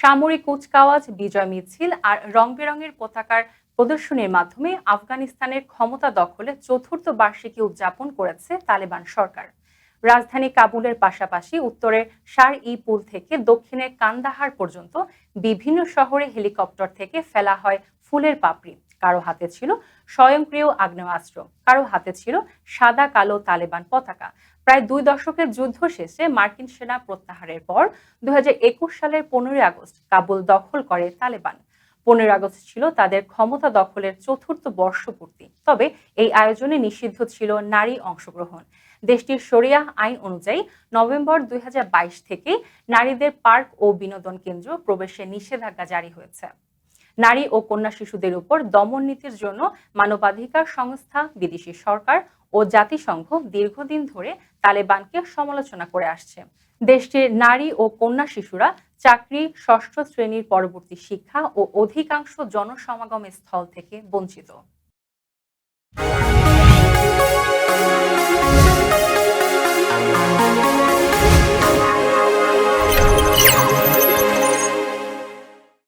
সামরিক কুচকাওয়াজ, বিজয় মিছিল আর রং বেরঙের পতাকার প্রদর্শনীর মাধ্যমে আফগানিস্তানের ক্ষমতা দখলে চতুর্থ বার্ষিকী উদযাপন করেছে তালেবান সরকার। রাজধানী কাবুলের পাশাপাশি উত্তরের সার ই পুল থেকে দক্ষিণের কান্দাহার পর্যন্ত বিভিন্ন শহরে হেলিকপ্টার থেকে ফেলা হয় ফুলের পাপড়ি। কারও হাতে ছিল স্বয়ংক্রিয় আগ্নেয়াস্ত্র, কারও হাতে ছিল সাদা কালো তালেবান পতাকা। প্রায় দুই দশকের যুদ্ধ শেষে মার্কিন সেনা প্রত্যাহারের পর দু সালের পনেরোই আগস্ট কাবুল দখল করে তালেবান। পনেরোই আগস্ট ছিল তাদের ক্ষমতা দখলের চতুর্থ বর্ষপূর্তি, তবে এই আয়োজনে নিষিদ্ধ ছিল নারী অংশগ্রহণ। দেশটির শরিয়াহ আইন অনুযায়ী নভেম্বর দুই হাজার বাইশ থেকে নারীদের পার্ক ও বিনোদন কেন্দ্র প্রবেশে নিষেধাজ্ঞা জারি হয়েছে। নারী ও কন্যা শিশুদের উপর দমন নীতির জন্য মানবাধিকার সংস্থা, বিদেশি সরকার ও জাতিসংঘ দীর্ঘদিন ধরে তালেবানকে সমালোচনা করে আসছে। দেশটির নারী ও কন্যা শিশুরা চাকরি, ষষ্ঠ শ্রেণির পরবর্তী শিক্ষা ও অধিকাংশ জনসমাগমের স্থল থেকে বঞ্চিত।